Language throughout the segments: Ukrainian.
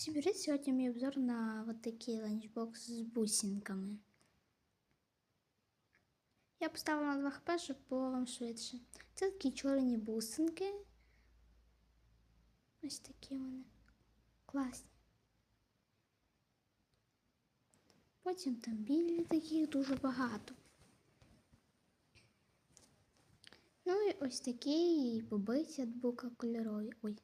Всім привіт! Сьогодні мій обзор на вот такий ланчбокс з бусинками. Я поставила на 2 хп, щоб було вам швидше. Це такі чорні бусинки. Ось такі вони. Класні. Потім там білі таких дуже багато. Ну і ось такі побиті від бука кольорові. Ой.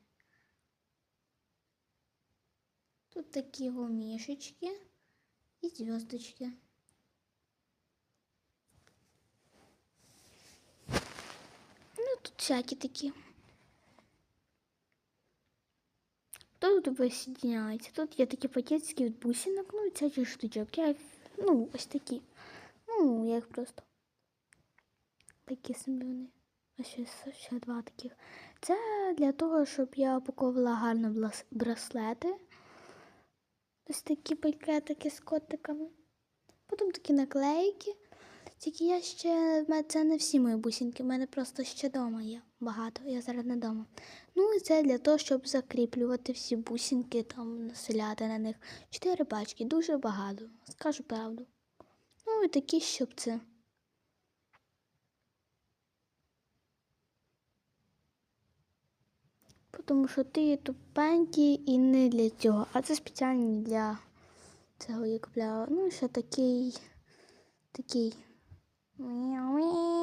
Тут такі гумішечки і зв'язочки. Ну, тут всякі такі. Тут висідняється. Тут є такі пакетики від бусинок, ну і всякі штучок. Я, ну, ось такі. Ну, я їх просто. Такі собі вони. Ось ще, два таких. Це для того, щоб я упаковувала гарно браслети. Ось такі пакетики з котиками. Потім такі наклейки. Тільки я ще, це не всі мої бусинки, в мене просто ще вдома є багато, я зараз не вдома. Ну і це для того, щоб закріплювати всі бусинки, там населяти на них. Чотири пачки, дуже багато, скажу правду. Ну і такі щупці. Тому що ти тупенький і не для цього, а це спеціально для цього я купляла. Ну, ще такий. Такий. Мяу-мяу.